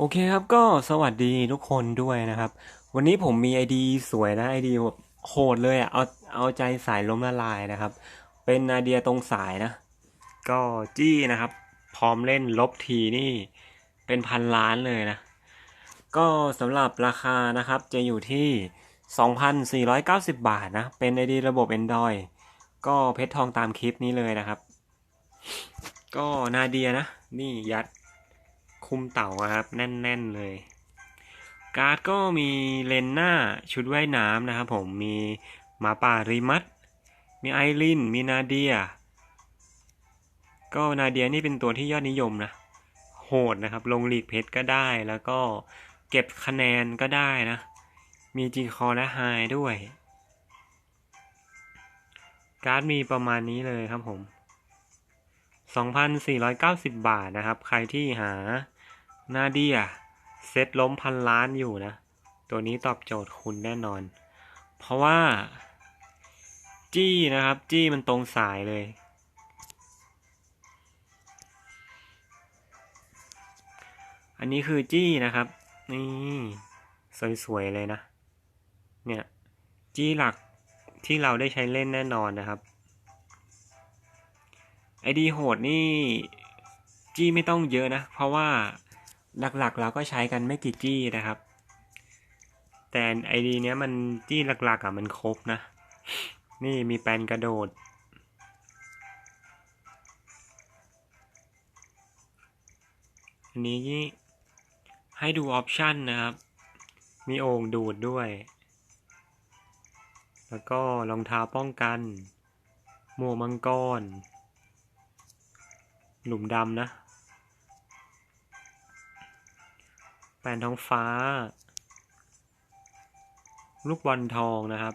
โอเคครับก็สวัสดีทุกคนด้วยนะครับ วันนี้ผมมีไอดีสวยนะไอดีแบบโหดเลยอะเอาเอาใจสายล้มละลายนะครับ เป็นนาเดียตรงสายนะ ก็จี้นะครับ พร้อมเล่นลบทีนี่เป็นพันล้านเลยนะ ก็สำหรับราคานะครับจะอยู่ที่ 2,490 บาทนะ เป็นไอดีระบบ Android ก็เพชรทองตามคลิปนี้เลยนะครับ ก็นาเดียนะ นี่ยัด คุมเต่าครับ แน่น ๆ เลย การ์ดก็มีเลนหน้าชุดว่ายน้ำนะครับผมมีหมาป่าริมัตมีไอรินมีนาเดีย ก็นาเดียนี่เป็นตัวที่ยอดนิยมนะ โหดนะครับ ลงลีกเพชรก็ได้แล้วก็เก็บคะแนนก็ได้นะ มีจีคอและไฮด้วย การ์ดมีประมาณนี้เลยครับผม 2,490 บาทนะครับ ใครที่หา นาเดียเซ็ตล้มพันล้านอยู่นะ ตัวนี้ตอบโจทย์คุณแน่นอน เพราะว่า จี้นะครับ จี้มันตรงสายเลย อันนี้คือจี้นะครับ นี่ สวย ๆ เลยนะ เนี่ย จี้หลักที่เราได้ใช้เล่นแน่นอนนะครับไอดีโหดนี่ จี้ไม่ต้องเยอะนะ เพราะว่า หลักๆ เราก็ใช้กันไม่กี่จี้นะครับ แต่ไอดีเนี้ยมันจี้หลักๆอะมันครบนะ นี่มีแปลนกระโดด อันนี้ให้ดูออปชันนะครับ มีโอ่งดูดด้วย แล้วก็รองเท้าป้องกันหมวกมังกร หลุมดำนะ นท้องฟ้า ลูกบอลทองนะครับ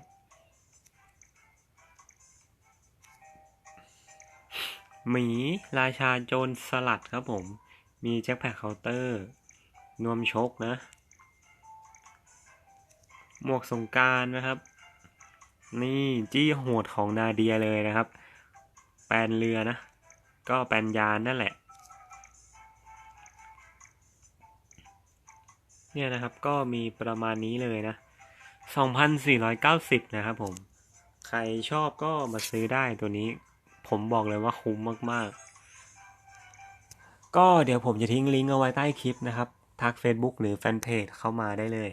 หมีราชาโจรสลัดครับผม มีแจ็คแพคเคาน์เตอร์ นวมชกนะ หมวกสงการนะครับ นี่จี้โหดของนาเดียเลยนะครับ แปลนเรือนะ ก็แปลนยานนั่นแหละ เนี่ยนะครับก็มีประมาณนี้เลยนะ 2,490 นะครับผม ใครชอบก็มาซื้อได้ตัวนี้ ผมบอกเลยว่าคุ้มมาก ๆ ก็เดี๋ยวผมจะทิ้งลิงก์เอาไว้ใต้คลิปนะครับ ทัก Facebook หรือแฟนเพจเข้ามาได้เลย